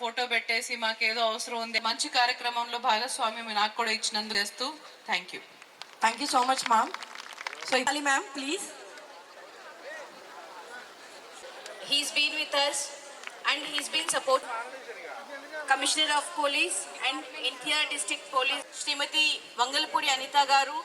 Photo పెట్టేసి మాకు ఏదో అవసరం ఉంది. మంచి కార్యక్రమంలో భాగస్వామ్యం నాకు కూడా ఇచ్చినందుకు చేస్తూ thank you thank you so much ma'am so Ilie ma'am please he's been with us and he's been support commissioner of police and NTR district police Shrimati Vangalapudi Anitha garu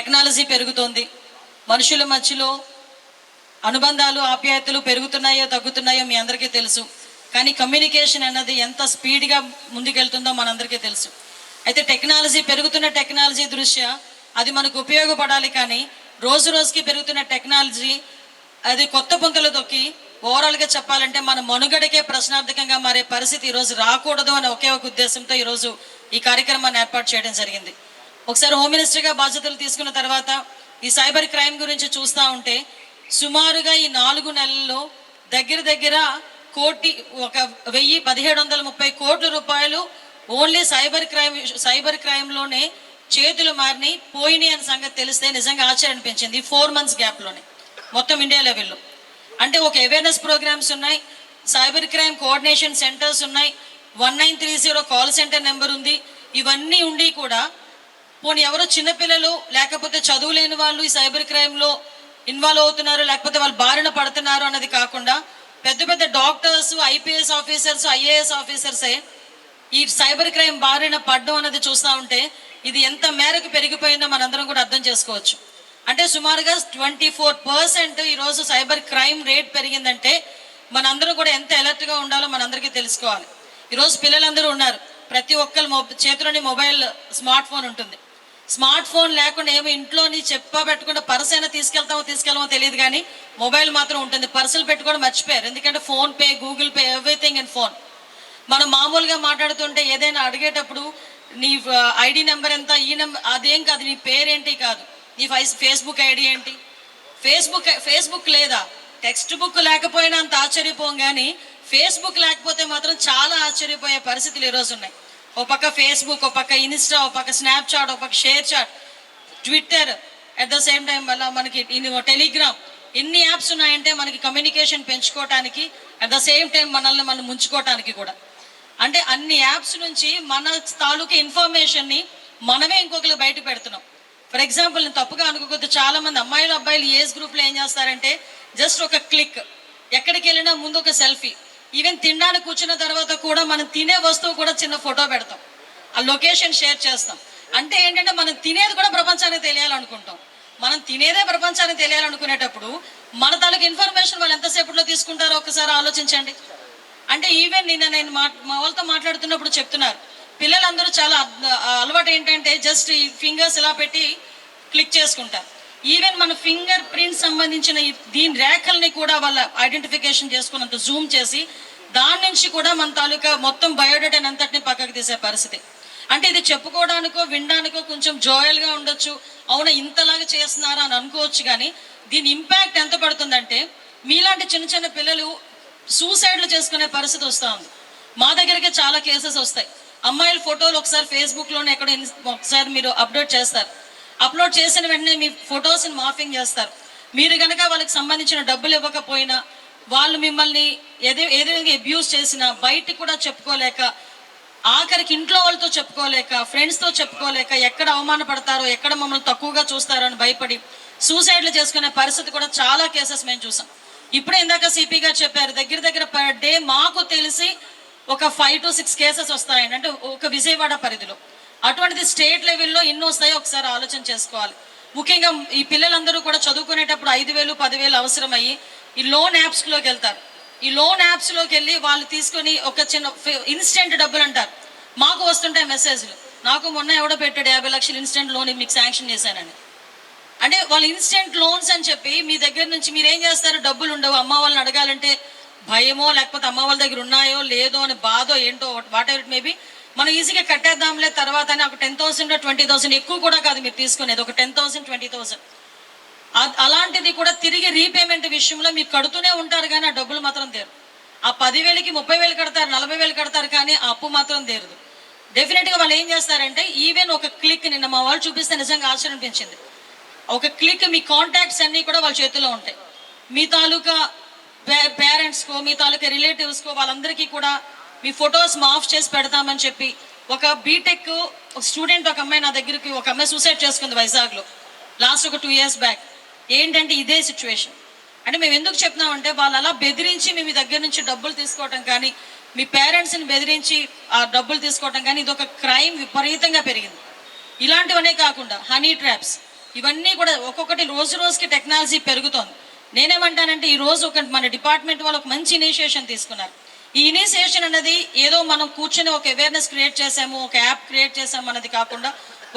technology పెరుగుతోంది. మనుషుల మధ్యలో అనుబంధాలు ఆప్యాయతలు పెరుగుతున్నాయో తగ్గుతున్నాయో మీ అందరికీ తెలుసు. కానీ communication అన్నది ఎంత స్పీడ్గా ముందుకెళ్తుందో మనందరికీ తెలుసు. అయితే టెక్నాలజీ పెరుగుతున్న టెక్నాలజీ దృష్ట్యా అది మనకు ఉపయోగపడాలి కానీ రోజు రోజుకి పెరుగుతున్న టెక్నాలజీ అది కొత్త పుంతలు తొక్కి ఓవరాల్గా చెప్పాలంటే మన మనుగడకే ప్రశ్నార్థకంగా మారే పరిస్థితి ఈరోజు రాకూడదు అనే ఒకే ఒక ఉద్దేశంతో ఈరోజు ఈ కార్యక్రమాన్ని ఏర్పాటు చేయడం జరిగింది. ఒకసారి హోమ్ మినిస్టర్గా బాధ్యతలు తీసుకున్న తర్వాత ఈ సైబర్ క్రైమ్ గురించి చూస్తూ ఉంటే సుమారుగా ఈ నాలుగు నెలల్లో దగ్గర దగ్గర కోటి ఒక వెయ్యి పదిహేడు వందల ముప్పై కోట్ల రూపాయలు ఓన్లీ సైబర్ క్రైమ్ సైబర్ క్రైమ్లోనే చేతులు మారినాయి పోయినాయి అనే సంగతి తెలిస్తే నిజంగా ఆశ్చర్యం అనిపించింది ఫోర్ మంత్స్ గ్యాప్లోనే మొత్తం ఇండియా లెవెల్లో. అంటే ఒక అవేర్నెస్ ప్రోగ్రామ్స్ ఉన్నాయి సైబర్ క్రైమ్ కోఆర్డినేషన్ సెంటర్స్ ఉన్నాయి one nine three zero call centre number ఉంది ఇవన్నీ ఉండి కూడా పోనీ ఎవరో చిన్నపిల్లలు లేకపోతే చదువు లేని వాళ్ళు ఈ సైబర్ క్రైమ్లో ఇన్వాల్వ్ అవుతున్నారు లేకపోతే వాళ్ళు బారిన పడుతున్నారు అన్నది కాకుండా పెద్ద పెద్ద డాక్టర్స్ ఐపీఎస్ ఆఫీసర్స్ ఐఏఎస్ ఆఫీసర్సే ఈ సైబర్ క్రైమ్ బారిన పడడం అనేది చూస్తూ ఉంటే ఇది ఎంత మేరకు పెరిగిపోయిందో మనందరం కూడా అర్థం చేసుకోవచ్చు. అంటే సుమారుగా ట్వంటీ ఫోర్ పర్సెంట్ ఈరోజు సైబర్ క్రైమ్ రేట్ పెరిగిందంటే మనందరం కూడా ఎంత అలర్ట్గా ఉండాలో మనందరికీ తెలుసుకోవాలి. ఈరోజు పిల్లలందరూ ఉన్నారు. ప్రతి ఒక్కరు మొబ చేతిలోని మొబైల్ స్మార్ట్ ఫోన్ ఉంటుంది. స్మార్ట్ ఫోన్ లేకుండా ఏమో ఇంట్లోని చెప్పా పెట్టకుండా పర్స్ అయినా తీసుకెళ్తామో తీసుకెళ్ళమో తెలియదు కానీ మొబైల్ మాత్రం ఉంటుంది. పర్సులు పెట్టుకోవడం మర్చిపోయారు. ఎందుకంటే PhonePe Google Pay everything in phone. మనం మామూలుగా మాట్లాడుతుంటే ఏదైనా అడిగేటప్పుడు నీ ఐడి నెంబర్ ఎంత ఈ నెంబర్ అదేం కాదు నీ పేరేంటి కాదు. నీ ఫైస్ ఫేస్బుక్ ఐడి ఏంటి? ఫేస్బుక్ ఫేస్బుక్ లేదా? టెక్స్ట్ బుక్ లేకపోయినా అంత ఆశ్చర్యపోం కానీ ఫేస్బుక్ లేకపోతే మాత్రం చాలా ఆశ్చర్యపోయే పరిస్థితులు ఈరోజు ఉన్నాయి. ఒక పక్క ఫేస్బుక్ ఒక పక్క ఇన్స్టా ఒక పక్క స్నాప్చాట్ ఒక పక్క ShareChat Twitter at the same time వల్ల మనకి టెలిగ్రామ్ ఎన్ని యాప్స్ ఉన్నాయంటే మనకి కమ్యూనికేషన్ పెంచుకోవటానికి అట్ ద సేమ్ టైం మనల్ని మనం ముంచుకోవటానికి కూడా. అంటే అన్ని యాప్స్ నుంచి మన తాలూకు ఇన్ఫర్మేషన్ని మనమే ఇంకొకరు బయట పెడుతున్నాం. ఫర్ ఎగ్జాంపుల్ నేను తప్పుగా అనుకోకపోతే చాలా మంది అమ్మాయిలు అబ్బాయిలు ఏజ్ గ్రూప్లో ఏం చేస్తారంటే జస్ట్ ఒక క్లిక్ ఎక్కడికి వెళ్ళినా ముందు ఒక సెల్ఫీ ఈవెన్ తినడానికి కూర్చున్న తర్వాత కూడా మనం తినే వస్తువు కూడా చిన్న ఫోటో పెడతాం. ఆ లొకేషన్ షేర్ చేస్తాం. అంటే ఏంటంటే మనం తినేది కూడా ప్రపంచానికి తెలియాలనుకుంటాం. మనం తినేదే ప్రపంచానికి తెలియాలనుకునేటప్పుడు మన తాలూకు ఇన్ఫర్మేషన్ వాళ్ళు ఎంతసేపట్లో తీసుకుంటారో ఒకసారి ఆలోచించండి. అంటే ఈవెన్ నిన్న నేను మా మా వాళ్ళతో మాట్లాడుతున్నప్పుడు చెప్తున్నారు. పిల్లలందరూ చాలా అద్- అలవాటు ఏంటంటే జస్ట్ ఈ ఫింగర్స్ ఇలా పెట్టి క్లిక్ చేసుకుంటారు. ఈవెన్ మన ఫింగర్ ప్రింట్ సంబంధించిన దీని రేఖల్ని కూడా వాళ్ళ ఐడెంటిఫికేషన్ చేసుకున్నంత జూమ్ చేసి దాని నుంచి కూడా మన తాలూకా మొత్తం బయోడేటాని అంతటిని పక్కకు తీసే పరిస్థితి. అంటే ఇది చెప్పుకోవడానికో వినడానికో కొంచెం జోయల్గా ఉండొచ్చు. అవునా ఇంతలాగా చేస్తున్నారా అని అనుకోవచ్చు కానీ దీని ఇంపాక్ట్ ఎంత పడుతుందంటే మీలాంటి చిన్న చిన్న పిల్లలు సూసైడ్లు చేసుకునే పరిస్థితి వస్తూ ఉంది. మా దగ్గరికి చాలా కేసెస్ వస్తాయి. అమ్మాయిల ఫోటోలు ఒకసారి ఫేస్బుక్లోనే ఎక్కడ ఒకసారి మీరు అప్డేట్ చేస్తారు. అప్లోడ్ చేసిన వెంటనే మీ ఫొటోస్ని మాఫింగ్ చేస్తారు. మీరు కనుక వాళ్ళకి సంబంధించిన డబ్బులు ఇవ్వకపోయినా వాళ్ళు మిమ్మల్ని ఏదే ఏదో అబ్యూస్ చేసినా బయటికి కూడా చెప్పుకోలేక ఆఖరికి ఇంట్లో వాళ్ళతో చెప్పుకోలేక ఫ్రెండ్స్తో చెప్పుకోలేక ఎక్కడ అవమానపడతారో ఎక్కడ మమ్మల్ని తక్కువగా చూస్తారో అని భయపడి సూసైడ్లు చేసుకునే పరిస్థితి కూడా చాలా కేసెస్ మేము చూసాం. ఇప్పుడే ఇందాక సిపి గారు చెప్పారు దగ్గర దగ్గర పర్ డే మాకు తెలిసి ఒక ఫైవ్ టు సిక్స్ కేసెస్ వస్తాయని. అంటే ఒక విజయవాడ పరిధిలో. అటువంటిది స్టేట్ లెవెల్లో ఎన్ని వస్తాయో ఒకసారి ఆలోచన చేసుకోవాలి. ముఖ్యంగా ఈ పిల్లలందరూ కూడా చదువుకునేటప్పుడు ఐదు వేలు పదివేలు అవసరమయ్యి ఈ లోన్ యాప్స్లోకి వెళ్తారు. ఈ లోన్ యాప్స్లోకి వెళ్ళి వాళ్ళు తీసుకొని ఒక చిన్న ఇన్స్టెంట్ డబ్బులు అంటారు. మాకు వస్తుంటాయి మెసేజ్లు. నాకు మొన్న ఎవడో పెట్టాడు యాభై లక్షలు ఇన్స్టెంట్ లోన్ మీకు శాంక్షన్ చేశానని. అంటే వాళ్ళు ఇన్స్టెంట్ లోన్స్ అని చెప్పి మీ దగ్గర నుంచి మీరు ఏం చేస్తారు? డబ్బులు ఉండవు. అమ్మ వాళ్ళని అడగాలంటే భయమో లేకపోతే అమ్మ వాళ్ళ దగ్గర ఉన్నాయో లేదో అని బాధో ఏంటో వాట్ ఎవర్ ఇట్ మేబీ మనం ఈజీగా కట్టేద్దాంలే తర్వాత ఒక టెన్ థౌసండ్ ట్వంటీ థౌసండ్ ఎక్కువ కూడా కాదు మీరు తీసుకునేది. ఒక టెన్ థౌసండ్ ట్వంటీ థౌసండ్ అలాంటిది కూడా తిరిగి రీపేమెంట్ విషయంలో మీరు కడుతూనే ఉంటారు కానీ ఆ డబ్బులు మాత్రం తీరు ఆ పదివేలకి ముప్పై వేలు కడతారు నలభై వేలు కడతారు కానీ ఆ అప్పు మాత్రం తీరదు. డెఫినెట్గా వాళ్ళు ఏం చేస్తారంటే ఈవెన్ ఒక క్లిక్ నిన్న మా వాళ్ళు చూపిస్తే నిజంగా ఆశ్చర్యం అనిపించింది. ఒక క్లిక్ మీ కాంటాక్ట్స్ అన్నీ కూడా వాళ్ళ చేతిలో ఉంటాయి. మీ తాలూకా పేరెంట్స్కో మీ తాలూకా రిలేటివ్స్కో వాళ్ళందరికీ కూడా మీ ఫొటోస్ మాఫ్ చేసి పెడతామని చెప్పి ఒక బీటెక్ స్టూడెంట్ ఒక అమ్మాయి నా దగ్గరికి ఒక అమ్మాయి సూసైడ్ చేసుకుంది వైజాగ్లో. లాస్ట్ ఒక టూ ఇయర్స్ బ్యాక్ ఏంటంటే ఇదే సిచ్యువేషన్ అంటే మేము ఎందుకు చెప్తున్నామంటే వాళ్ళు అలా బెదిరించి మేము మీ దగ్గర నుంచి డబ్బులు తీసుకోవటం కానీ మీ పేరెంట్స్ని బెదిరించి ఆ డబ్బులు తీసుకోవటం కానీ ఇది ఒక క్రైమ్ విపరీతంగా పెరిగింది. ఇలాంటివనే కాకుండా హనీ ట్రాప్స్ ఇవన్నీ కూడా ఒక్కొక్కటి రోజు రోజుకి టెక్నాలజీ పెరుగుతోంది. నేనేమంటానంటే ఈ రోజు ఒక మన డిపార్ట్మెంట్ వాళ్ళు ఒక మంచి ఇనిషియేషన్ తీసుకున్నారు. ఈ ఇనిషియేషన్ అనేది ఏదో మనం కూర్చొని ఒక అవేర్నెస్ క్రియేట్ చేసాము ఒక యాప్ క్రియేట్ చేసాము అన్నది కాకుండా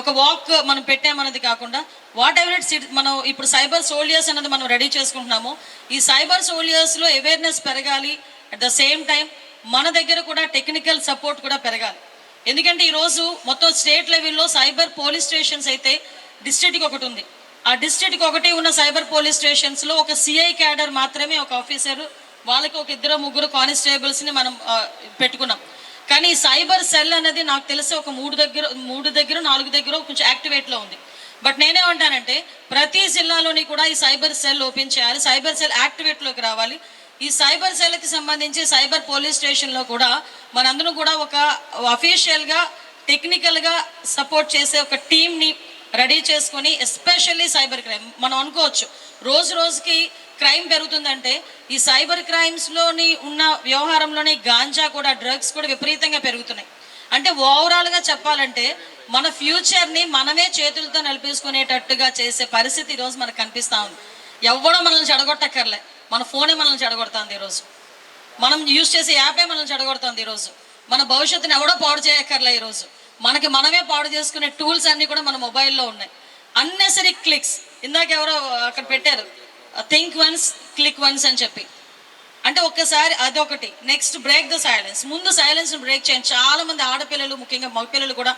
ఒక వాక్ మనం పెట్టామన్నది కాకుండా వాట్ ఎవర్ ఇట్స్ మనం ఇప్పుడు సైబర్ సోల్జర్స్ అనేది మనం రెడీ చేసుకుంటున్నాము. ఈ సైబర్ సోల్జర్స్లో అవేర్నెస్ పెరగాలి అట్ ద సేమ్ టైం మన దగ్గర కూడా టెక్నికల్ సపోర్ట్ కూడా పెరగాలి. ఎందుకంటే ఈరోజు మొత్తం స్టేట్ లెవెల్లో సైబర్ పోలీస్ స్టేషన్స్ అయితే డిస్ట్రిక్ట్కి ఒకటి ఉంది. ఆ డిస్ట్రిక్ట్కి ఒకటి ఉన్న సైబర్ పోలీస్ స్టేషన్స్లో ఒక సిఐ క్యాడర్ మాత్రమే ఒక ఆఫీసర్ వాళ్ళకి ఒక ఇద్దరు ముగ్గురు కానిస్టేబుల్స్ని మనం పెట్టుకున్నాం. కానీ సైబర్ సెల్ అనేది నాకు తెలిసి ఒక మూడు దగ్గర మూడు దగ్గర నాలుగు దగ్గర కొంచెం యాక్టివేట్లో ఉంది. బట్ నేనేమంటానంటే ప్రతి జిల్లాలోని కూడా ఈ సైబర్ సెల్ ఓపెన్ చేయాలి సైబర్ సెల్ యాక్టివేట్లోకి రావాలి. ఈ సైబర్ సెల్కి సంబంధించి సైబర్ పోలీస్ స్టేషన్లో కూడా మనందరం కూడా ఒక అఫీషియల్గా టెక్నికల్గా సపోర్ట్ చేసే ఒక టీంని రెడీ చేసుకొని ఎస్పెషల్లీ సైబర్ క్రైమ్. మనం అనుకోవచ్చు రోజు రోజుకి క్రైమ్ పెరుగుతుందంటే ఈ సైబర్ క్రైమ్స్లోని ఉన్న వ్యవహారంలోని గాంజా కూడా డ్రగ్స్ కూడా విపరీతంగా పెరుగుతున్నాయి. అంటే ఓవరాల్గా చెప్పాలంటే మన ఫ్యూచర్ని మనమే చేతులతో నలిపేసుకునేటట్టుగా చేసే పరిస్థితి ఈరోజు మనకు కనిపిస్తూ ఉంది. ఎవడో మనల్ని చెడగొట్టక్కర్లే. మన ఫోనే మనల్ని చెడగొడుతుంది ఈరోజు. మనం యూజ్ చేసే యాపే మనల్ని చెడగొడుతుంది ఈరోజు. మన భవిష్యత్తుని ఎవడో పాడు చేయక్కర్లే ఈరోజు. మనకి మనమే పాడు చేసుకునే టూల్స్ అన్నీ కూడా మన మొబైల్లో ఉన్నాయి. Unnecessary clicks. ఇందాక ఎవరో అక్కడ పెట్టారు. థింక్ వన్స్ క్లిక్ వన్స్ అని చెప్పి. అంటే ఒక్కసారి అదొకటి. నెక్స్ట్ బ్రేక్ ద సైలెన్స్ ముందు సైలెన్స్ని బ్రేక్ చేయండి. చాలామంది ఆడపిల్లలు ముఖ్యంగా మగపిల్లలు కూడా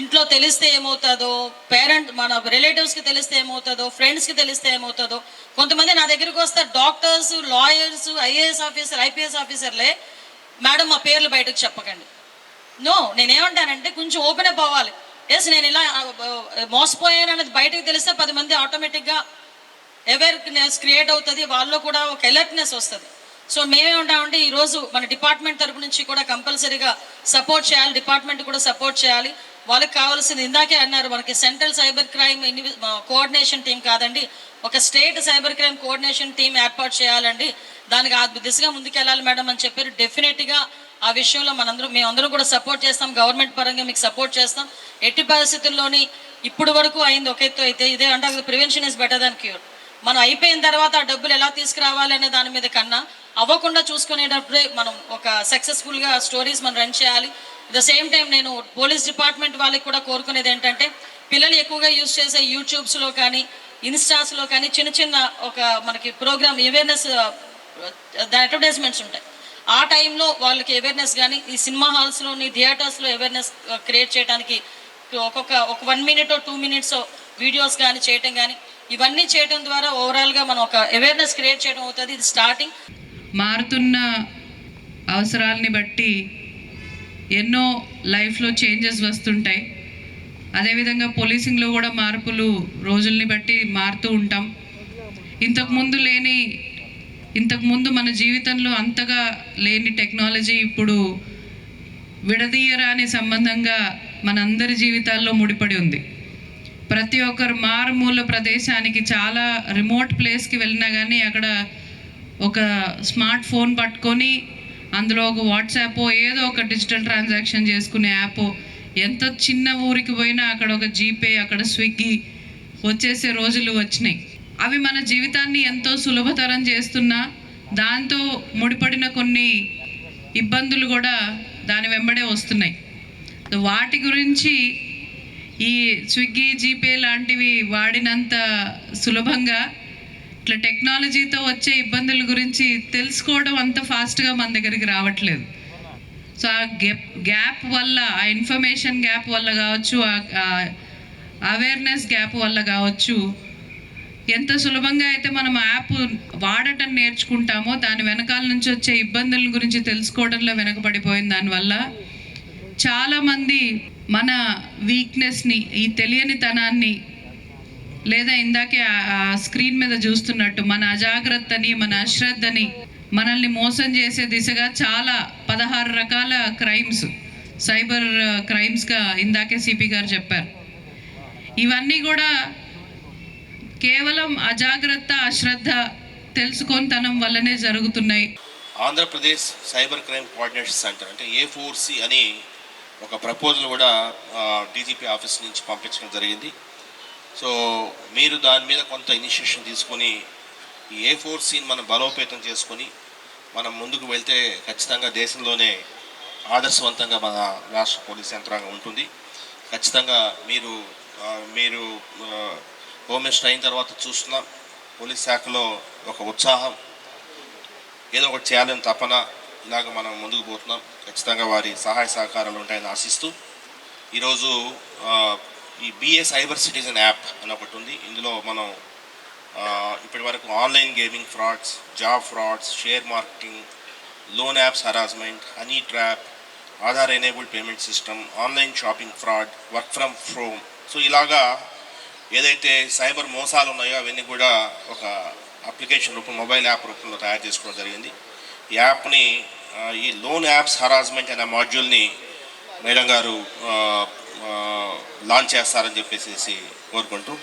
ఇంట్లో తెలిస్తే ఏమవుతుందో పేరెంట్ మన రిలేటివ్స్కి తెలిస్తే ఏమవుతుందో ఫ్రెండ్స్కి తెలిస్తే ఏమవుతుందో కొంతమంది నా దగ్గరికి వస్తారు. Doctors lawyers IAS officer IPS ఆఫీసర్లే madam మా పేర్లు బయటకు చెప్పకండి. నో నేనేమంటానంటే కొంచెం ఓపెన్ అప్ అవ్వాలి. ఎస్ నేను ఇలా మోసపోయాను అనేది బయటకు తెలిస్తే పది మంది ఆటోమేటిక్గా అవేర్నెస్ క్రియేట్ అవుతుంది వాళ్ళలో కూడా ఒక అలర్ట్నెస్ వస్తుంది. సో మేమేమంటామంటే ఈరోజు మన డిపార్ట్మెంట్ తరపు నుంచి కూడా కంపల్సరీగా సపోర్ట్ చేయాలి డిపార్ట్మెంట్ కూడా సపోర్ట్ చేయాలి. వాళ్ళకి కావాల్సింది ఇందాకే అన్నారు మనకి central cyber crime coordination team కాదండి. ఒక state cyber crime coordination team ఏర్పాటు చేయాలండి. దానికి ఆ దిశగా ముందుకెళ్ళాలి మేడం అని చెప్పారు. డెఫినెట్గా ఆ విషయంలో మనందరం మేమందరం కూడా సపోర్ట్ చేస్తాం. గవర్నమెంట్ పరంగా మీకు సపోర్ట్ చేస్తాం. ఎట్టి పరిస్థితుల్లోని ఇప్పుడు వరకు అయింది ఒక ఎత్తు అయితే ఇదే అంటే prevention is better than cure మనం అయిపోయిన తర్వాత ఆ డబ్బులు ఎలా తీసుకురావాలి అనే దాని మీద కన్నా అవ్వకుండా చూసుకునేటప్పుడే మనం ఒక సక్సెస్ఫుల్గా స్టోరీస్ మనం రన్ చేయాలి. ద సేమ్ టైం నేను పోలీస్ డిపార్ట్మెంట్ వాళ్ళకి కూడా కోరుకునేది ఏంటంటే పిల్లలు ఎక్కువగా యూజ్ చేసే యూట్యూబ్స్లో కానీ ఇన్స్టాస్లో కానీ చిన్న చిన్న ఒక మనకి ప్రోగ్రామ్ అవేర్నెస్ అడ్వర్టైజ్మెంట్స్ ఉంటాయి. ఆ టైంలో వాళ్ళకి అవేర్నెస్ కానీ ఈ సినిమా హాల్స్లోని థియేటర్స్లో అవేర్నెస్ క్రియేట్ చేయడానికి ఒక్కొక్క ఒక one minute two minutes videos కానీ చేయటం కానీ ఇవన్నీ చేయడం ద్వారా ఓవరాల్గా మనం ఒక అవేర్నెస్ క్రియేట్ చేయడం అవుతుంది. ఇది స్టార్టింగ్ మారుతున్న అవసరాలని బట్టి ఎన్నో లైఫ్లో చేంజెస్ వస్తుంటాయి. అదేవిధంగా పోలీసింగ్లో కూడా మార్పులు రోజుల్ని బట్టి మారుతూ ఉంటాం. ఇంతకుముందు లేని ఇంతకుముందు మన జీవితంలో అంతగా లేని టెక్నాలజీ ఇప్పుడు విడదీయరాని సంబంధంగా మనందరి జీవితాల్లో ముడిపడి ఉంది. ప్రతి ఒక్కరు మారుమూల ప్రదేశానికి చాలా రిమోట్ ప్లేస్కి వెళ్ళినా కానీ అక్కడ ఒక స్మార్ట్ ఫోన్ పట్టుకొని అందులో ఒక వాట్సాప్ ఏదో ఒక డిజిటల్ ట్రాన్సాక్షన్ చేసుకునే యాప్ ఎంత చిన్న ఊరికి పోయినా అక్కడ ఒక జీపే అక్కడ స్విగ్గీ వచ్చేసే రోజులు వచ్చినాయి. అవి మన జీవితాన్ని ఎంతో సులభతరం చేస్తున్నా దాంతో ముడిపడిన కొన్ని ఇబ్బందులు కూడా దాని వెంబడే వస్తున్నాయి. వాటి గురించి ఈ స్విగ్గీ జీపే లాంటివి వాడినంత సులభంగా ఇట్లా టెక్నాలజీతో వచ్చే ఇబ్బందుల గురించి తెలుసుకోవడం అంత ఫాస్ట్గా మన దగ్గరికి రావట్లేదు. సో ఆ గ్యాప్ గ్యాప్ వల్ల ఆ ఇన్ఫర్మేషన్ గ్యాప్ వల్ల కావచ్చు ఆ అవేర్నెస్ గ్యాప్ వల్ల కావచ్చు ఎంత సులభంగా అయితే మనం యాప్ వాడటం నేర్చుకుంటామో దాని వెనకాల నుంచి వచ్చే ఇబ్బందుల గురించి తెలుసుకోవడంలో వెనకబడిపోయింది దానివల్ల చాలామంది మన వీక్నెస్ని ఈ తెలియనితనాన్ని లేదా ఇందాకే ఆ- స్క్రీన్ మీద చూస్తున్నట్టు మన అజాగ్రత్తని మన అశ్రద్ధని మనల్ని మోసం చేసే దిశగా చాలా పదహారు రకాల క్రైమ్స్ సైబర్ క్రైమ్స్గా ఇందాకే సిపి గారు చెప్పారు. ఇవన్నీ కూడా కేవలం అజాగ్రత్త అశ్రద్ధ తెలుసుకొనితనం వల్లనే జరుగుతున్నాయి. Andhra Pradesh cyber crime coordination centre అంటే ఏ ఫోర్ సి అని ఒక ప్రపోజల్ కూడా డీజీపీ ఆఫీస్ నుంచి పంపించడం జరిగింది. సో మీరు దాని మీద కొంత ఇనిషియేషన్ తీసుకొని ఈ ఏ ఫోర్ సీన్ మనం బలోపేతం చేసుకొని మనం ముందుకు వెళ్తే ఖచ్చితంగా దేశంలోనే ఆదర్శవంతంగా మన రాష్ట్ర పోలీస్ యంత్రాంగం ఉంటుంది. ఖచ్చితంగా మీరు మీరు హోమ్ మినిస్టర్ అయిన తర్వాత చూస్తున్నాం పోలీస్ శాఖలో ఒక ఉత్సాహం ఏదో ఒకటి చేయాలని తపన ఇలాగ మనం ముందుకు పోతున్నాం. ఖచ్చితంగా వారి సహాయ సహకారాలు ఉంటాయని ఆశిస్తూ ఈరోజు ఈ బిఏ సైబర్ సిటిజన్ యాప్ అని ఒకటి ఉంది. ఇందులో మనం ఇప్పటి వరకు online gaming frauds job frauds share marketing loan apps harassment honey trap Aadhaar enabled payment system online shopping fraud work from home. So ఇలాగా ఏదైతే సైబర్ మోసాలు ఉన్నాయో అవన్నీ కూడా ఒక అప్లికేషన్ రూపం మొబైల్ యాప్ రూపంలో తయారు చేసుకోవడం జరిగింది. యాప్ని ఈ లోన్ యాప్స్ హరాస్మెంట్ అనే మాడ్యూల్ని మేడం గారు లాంచ్ చేస్తారని చెప్పేసి కోరుకుంటూ